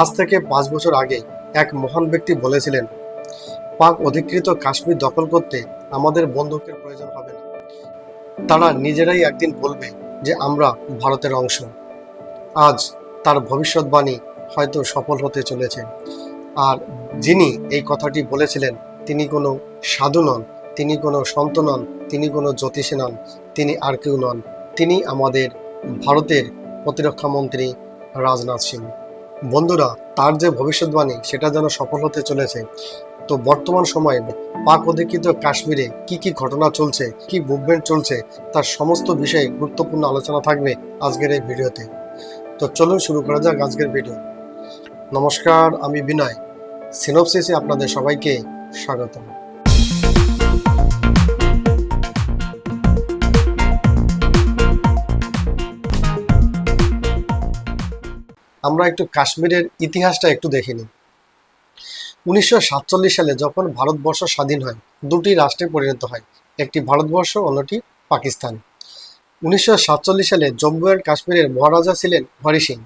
আজ থেকে পাঁচ বছর আগে এক মহান ব্যক্তি বলেছিলেন, পাক অধিকৃত কাশ্মীর দখল করতে আমাদের বন্দুকের প্রয়োজন হবে না। তারা নিজেরাই একদিন বলবে যে, আমরা ভারতের অংশ। আজ তার ভবিষ্যৎবাণী হয়তো সফল হতে চলেছে। আর যিনি এই কথাটি বলেছিলেন, তিনি কোনো সাধু নন, তিনি কোনো সন্ত নন, তিনি কোনো জ্যোতিষী নন, তিনি আর কেউ নন। তিনি আমাদের ভারতের প্রতিরক্ষা মন্ত্রী রাজনাথ সিং। বন্ধুরা, তার যে ভবিষ্যৎবাণী, সেটা যেন সফল হতে চলেছে। তো বর্তমান সময়ে পাক অধিকৃত কাশ্মীরে কি কি ঘটনা চলছে, কি মুভমেন্ট চলছে, তার সমস্ত বিষয়ে গুরুত্বপূর্ণ আলোচনা থাকবে আজকের এই ভিডিওতে। তো চলুন শুরু করা যাক আজকের ভিডিও। নমস্কার, আমি বিনয়। সিনোপসিসে আপনাদের সবাইকে স্বাগতম। আমরা একটু কাশ্মীরের ইতিহাসটা একটু দেখে নিই। উনিশশো সাতচল্লিশ সালে যখন ভারতবর্ষ স্বাধীন হয়, দুটি রাষ্ট্রে পরিণত হয়, একটি ভারতবর্ষ অন্যটি পাকিস্তান। উনিশশো সাতচল্লিশ সালে জম্মু অ্যান্ড কাশ্মীরের মহারাজা ছিলেন হরি সিং।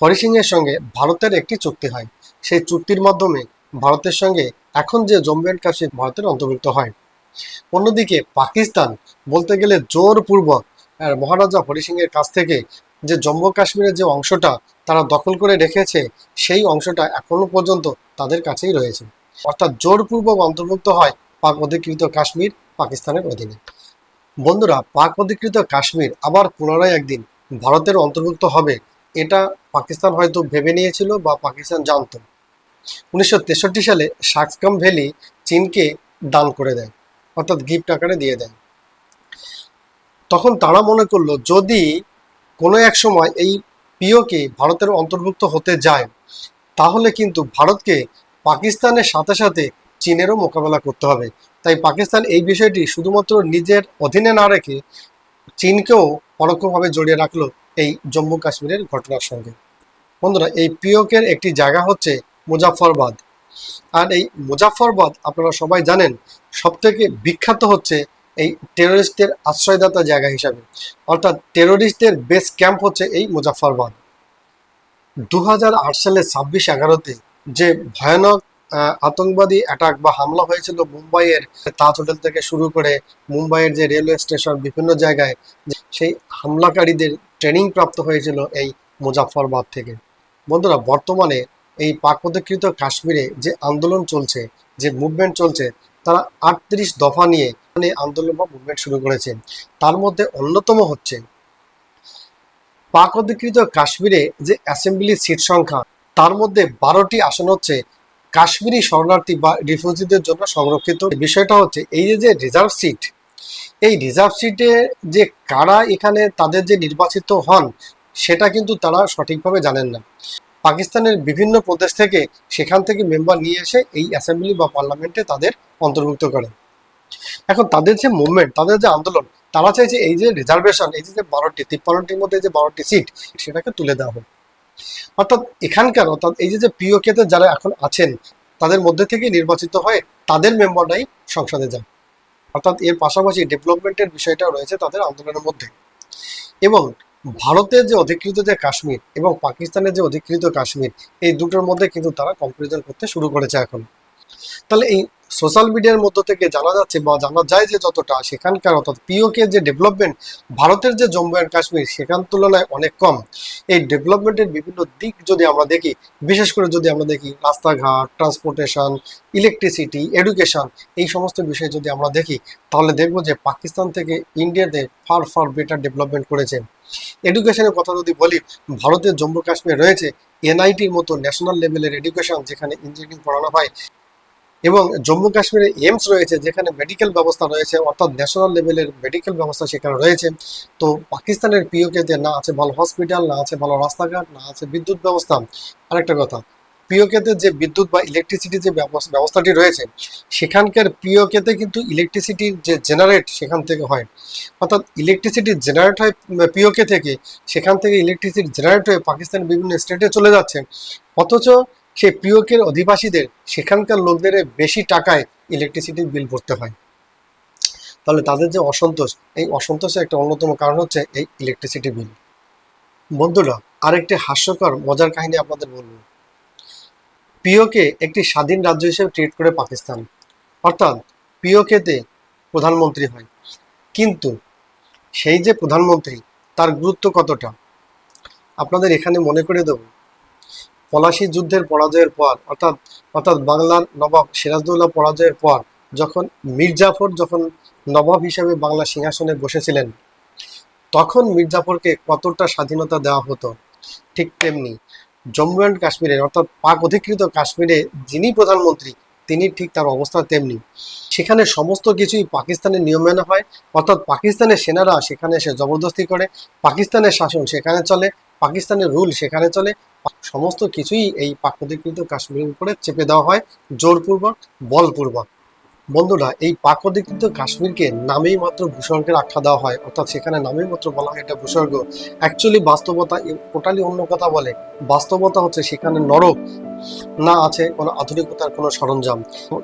হরি সিং এর সঙ্গে ভারতের একটি চুক্তি হয়। সেই চুক্তির মাধ্যমে ভারতের সঙ্গে এখন যে জম্মু অ্যান্ড কাশ্মীর ভারতের অন্তর্ভুক্ত হয়। অন্যদিকে পাকিস্তান বলতে গেলে জোরপূর্বক মহারাজা হরি সিং এর কাছ থেকে যে জম্মু কাশ্মীরের যে অংশটা তারা দখল করে রেখেছে, সেই অংশটা এখনও পর্যন্ত তাদের কাছেই রয়েছে। অর্থাৎ জোরপূর্বক অন্তর্ভুক্ত হয় পাক অধিকৃত কাশ্মীর পাকিস্তানের অধীনে। বন্ধুরা, পাক অধিকৃত কাশ্মীর আবার পুনরায় একদিন ভারতের অন্তর্ভুক্ত হবে, এটা পাকিস্তান হয়তো ভেবে নিয়েছিল বা পাকিস্তান জানতো। উনিশশো সালে সাককাম ভ্যালি চীনকে দান করে দেয়, অর্থাৎ গিফট আকারে দিয়ে দেয়। তখন তারা মনে করল, যদি কোনো এক সময় এই পিওকে ভারতের অন্তর্ভুক্ত হতে যায়, তাহলে কিন্তু ভারতকে পাকিস্তানের সাথে সাথে চীনেরও মোকাবেলা করতে হবে। তাই পাকিস্তান এই বিষয়টি শুধুমাত্র নিজের অধীনে না রেখে চীনকেও পরোক্ষভাবে জড়িয়ে রাখল এই জম্মু কাশ্মীরের ঘটনার সঙ্গে। বন্ধুরা, এই পিওকের একটি জায়গা হচ্ছে মুজাফরবাদ আর এই মুজাফরবাদ আপনারা সবাই জানেন সব থেকে বিখ্যাত হচ্ছে এই টেরোরিস্টদের আশ্রয়দাতা জায়গা হিসাবে। অর্থাৎ টেরোরিস্টদের বেস ক্যাম্প হচ্ছে এই মুজাফরবাদ দু সালের ছাব্বিশ এগারোতে যে ভয়ানক আতঙ্কবাদী অ্যাটাক বা হামলা হয়েছিল মুম্বাইয়ের তাজ হোটেল থেকে শুরু করে মুম্বাইয়ের যে রেলওয়ে স্টেশন বিভিন্ন জায়গায়, সেই হামলাকারীদের ট্রেনিং প্রাপ্ত হয়েছিল এই মুজাফরবাদ থেকে। বন্ধুরা, বর্তমানে এই পাক অধিকৃত কাশ্মীরে যে আন্দোলন চলছে, যে মুভমেন্ট চলছে, তারা আটত্রিশ দফা নিয়ে আন্দোলন বা মুভমেন্ট শুরু করেছে। তার মধ্যে অন্যতম হচ্ছে পাক অধিকৃত কাশ্মীরে যে অ্যাসেম্বলি সিট সংখ্যা, তার মধ্যে বারোটি আসন হচ্ছে কাশ্মীরি শরণার্থী বা রিফিউজিদের জন্য সংরক্ষিত। বিষয়টা হচ্ছে এই যে রিজার্ভ সিট এই রিজার্ভ সিটে যে কারা এখানে তাদের যে নির্বাচিত হন, সেটা কিন্তু তারা সঠিকভাবে জানেন না। পাকিস্তানের বিভিন্ন প্রদেশ থেকে সেখান থেকে মেম্বার নিয়ে এসে এই অ্যাসেম্বলি বা পার্লামেন্টে তাদের অন্তর্ভুক্ত করে। এখন তাদের যে মুভমেন্ট তাদের যে আন্দোলন, তারা চাইছে এই যে রিজার্ভেশন এই যে বারোটি, তিপ্পান্নটির মধ্যে যে বারোটি সিট সেটাকে তুলে দেওয়া হোক। অর্থাৎ এখানকার, অর্থাৎ এই যে যে পিওকেতে যারা এখন আছেন, তাদের মধ্যে থেকে নির্বাচিত হয়ে তাদের মেম্বাররাই সংসদে যান। অর্থাৎ এর পাশাপাশি ডেভেলপমেন্টের বিষয়টা রয়েছে তাদের আন্দোলনের মধ্যে। এবং ভারতের যে অধিকৃত যে কাশ্মীর এবং পাকিস্তানের যে অধিকৃত কাশ্মীর, এই দুটোর মধ্যে কিন্তু তারা কম্পারিজন করতে শুরু করেছে এখন। তাহলে এই সোশ্যাল মিডিয়ার মধ্য থেকে জানা যাচ্ছে বা জানা যায় যে যতটা সেখানকার অর্থাৎ পিওকে যে ডেভেলপমেন্ট ভারতের যে জম্মু অ্যান্ড কাশ্মীর, সেখান তুলনায় অনেক কম। এই ডেভেলপমেন্টের বিভিন্ন দিক যদি আমরা দেখি, বিশেষ করে যদি আমরা দেখি রাস্তাঘাট ট্রান্সপোর্টেশন ইলেকট্রিসিটি এডুকেশন এই সমস্ত বিষয়ে যদি আমরা দেখি, তাহলে দেখব যে পাকিস্তান থেকে ইন্ডিয়াতে ফার ফার বেটার ডেভেলপমেন্ট করেছে। এডুকেশনের কথা যদি বলি, ভারতের জম্মু কাশ্মীর রয়েছে এনআইটির মতো ন্যাশনাল লেভেলের এডুকেশন যেখানে ইঞ্জিনিয়ারিং পড়ানো হয়। এবং জম্মু কাশ্মীরে এইমস রয়েছে, যেখানে মেডিকেল ব্যবস্থা রয়েছে, অর্থাৎ ন্যাশনাল লেভেলের মেডিকেল ব্যবস্থা সেখানে রয়েছে। তো পাকিস্তানের পিওকেতে না আছে ভালো হসপিটাল না আছে ভালো রাস্তাঘাট, না আছে বিদ্যুৎ ব্যবস্থা। আরেকটা কথা পিওকেতে যে বিদ্যুৎ বা ইলেকট্রিসিটি যে ব্যবস- ব্যবস্থাটি রয়েছে, সেখানকার পিওকেতে কিন্তু ইলেকট্রিসিটির যে জেনারেট সেখান থেকে হয়। অর্থাৎ ইলেকট্রিসিটি জেনারেট হয় পিওকে থেকে, সেখান থেকে ইলেকট্রিসিটি জেনারেট হয়ে পাকিস্তানের বিভিন্ন স্টেটে চলে যাচ্ছে। অথচ সেই পিওকের অধিবাসীদের সেখানকার লোকদের বেশি টাকায় ইলেকট্রিসিটির বিল ভরতে হয়। তাহলে তাদের যে অসন্তোষ, এই অসন্তোষের একটা অন্যতম কারণ হচ্ছে এই ইলেকট্রিসিটি বিল বন্ধুরা, আরেকটি হাস্যকর, মজার কাহিনী আপনাদের বলব। পিওকে একটি স্বাধীন রাজ্য হিসেবে ট্রিট করে পাকিস্তান। অর্থাৎ পিওকেতে প্রধানমন্ত্রী হয়। কিন্তু সেই যে প্রধানমন্ত্রী, তার গুরুত্ব কতটা? আপনাদের এখানে মনে করে দেব। পলাশী যুদ্ধের পরাজয়ের পর, অর্থাৎ অর্থাৎ বাংলার নবাব সিরাজদৌল্লা পরাজয়ের পর, যখন মির্জাফর যখন নবাব হিসেবে বাংলা সিংহাসনে বসেছিলেন, তখন মির্জাফরকে কতটা স্বাধীনতা দেওয়া হতো? ঠিক তেমনি জম্মু অ্যান্ড কাশ্মীরের, অর্থাৎ পাক অধিকৃত কাশ্মীরে যিনি প্রধানমন্ত্রী, তিনি ঠিক তার অবস্থা তেমনি। সেখানে সমস্ত কিছুই পাকিস্তানের নিয়ম মেনে হয়, অর্থাৎ পাকিস্তানের সেনারা সেখানে এসে জবরদস্তি করে, পাকিস্তানের শাসন সেখানে চলে পাকিস্তানের রুল সেখানে চলে। সমস্ত কিছুই এই পাক অধিকৃত কাশ্মীরের উপরে চেপে দেওয়া হয়। জোরপূর্বক, বলপূর্বক। বন্ধুরা, এই পাক অধিকৃত কাশ্মীরকে নামেই মাত্র ভূস্বর্গের আখ্যা দেওয়া হয়। অর্থাৎ সেখানে নামেই মাত্র বলা হয় এটা ভূস্বর্গ। অ্যাকচুয়ালি বাস্তবতা টোটালি অন্য কথা বলে। বাস্তবতা হচ্ছে সেখানে নরক না আছে, কোনো আধুনিকতার কোনো সরঞ্জাম।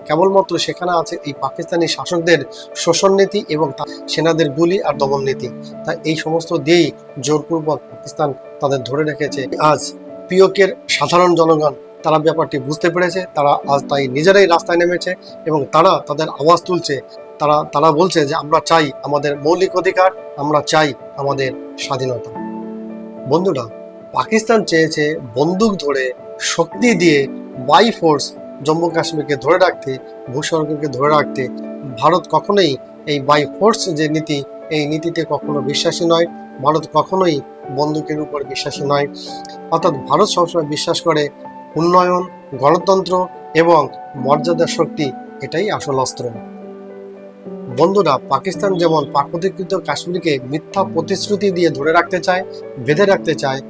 কেবলমাত্র সেখানে আছে এই পাকিস্তানি শাসকদের শোষণ নীতি এবং সেনাদের গুলি আর দমন নীতি। তাই এই সমস্ত দিয়েই জোরপূর্বক পাকিস্তান তাদের ধরে রেখেছে। আজ পিওকের সাধারণ জনগণ তারা ব্যাপারটি বুঝতে পেরেছে, তারা আজ তাই নিজেরাই রাস্তায় নেমেছে এবং তারা তাদের আওয়াজ তুলছে। তারা তারা বলছে যে, আমরা চাই আমাদের মৌলিক অধিকার, আমরা চাই আমাদের স্বাধীনতা। বন্ধুরা, পাকিস্তান চেয়েছে বন্দুক ধরে শক্তি দিয়ে বাই ফোর্স জম্মু কাশ্মীরকে ধরে রাখতে, ভূস্বর্গকে ধরে রাখতে। ভারত কখনোই এই বাই ফোর্স যে নীতি, এই নীতিতে কখনো বিশ্বাসী নয়। ভারত কখনোই বন্দুকের উপর বিশ্বাসী নয়। অর্থাৎ ভারত সবসময় বিশ্বাস করে উন্নয়ন, গণতন্ত্র এবং মর্যাদা শক্তি এটাই আসল অস্ত্র। বন্ধুরা, পাকিস্তান যেমন প্রাকৃতিকৃত কাশ্মীরকে মিথ্যা প্রতিশ্রুতি দিয়ে ধরে রাখতে চায়, বেঁধে রাখতে চায়,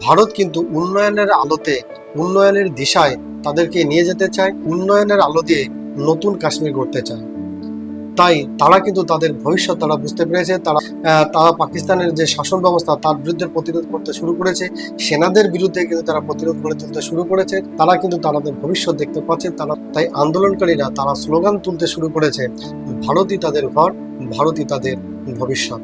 ভারত কিন্তু উন্নয়নের আলোতে, উন্নয়নের দিশায় তাদেরকে নিয়ে যেতে চায়, উন্নয়নের আলো দিয়ে নতুন কাশ্মীর গড়তে চায়। তাই তারা কিন্তু তাদের ভবিষ্যৎ তারা বুঝতে পেরেছে, তারা তারা পাকিস্তানের যে শাসন ব্যবস্থা তার বিরুদ্ধে প্রতিরোধ করতে শুরু করেছে, সেনাদের বিরুদ্ধে কিন্তু তারা প্রতিরোধ গড়ে তুলতে শুরু করেছে, তারা কিন্তু তাদের ভবিষ্যৎ দেখতে পাচ্ছে, তারা, তাই আন্দোলনকারীরা তারা স্লোগান তুলতে শুরু করেছে, ভারতই তাদের ঘর, ভারতই তাদের ভবিষ্যৎ।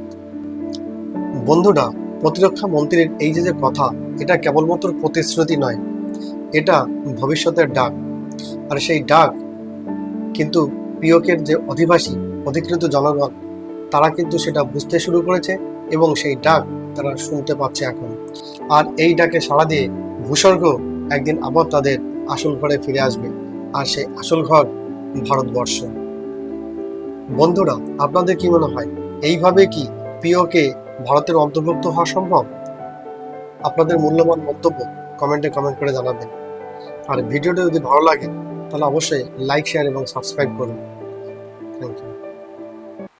বন্ধুরা, প্রতিরক্ষা মন্ত্রীর এই যে যে কথা, এটা কেবলমাত্র প্রতিশ্রুতি নয়, এটা ভবিষ্যতের ডাক। আর সেই ডাক কিন্তু পিওকের যে অধিবাসী, অধিকৃত জনগণ, তারা কিন্তু সেটা বুঝতে শুরু করেছে এবং সেই ডাক তারা শুনতে পাচ্ছে এখন। আর এই ডাকে সাড়া দিয়ে ভূস্বর্গ একদিন আবার তাদের আসল ঘরে ফিরে আসবে, আর সেই আসল ঘর ভারতবর্ষ। বন্ধুরা, আপনাদের কি মনে হয়, এইভাবে কি পিওকে ভারতের অন্তর্ভুক্ত হওয়া সম্ভব? আপনাদের মূল্যবান মন্তব্য কমেন্টে কমেন্ট করে জানাবেন। আর ভিডিওটা যদি ভালো লাগে তাহলে অবশ্যই লাইক শেয়ার এবং সাবস্ক্রাইব করুন। Thank you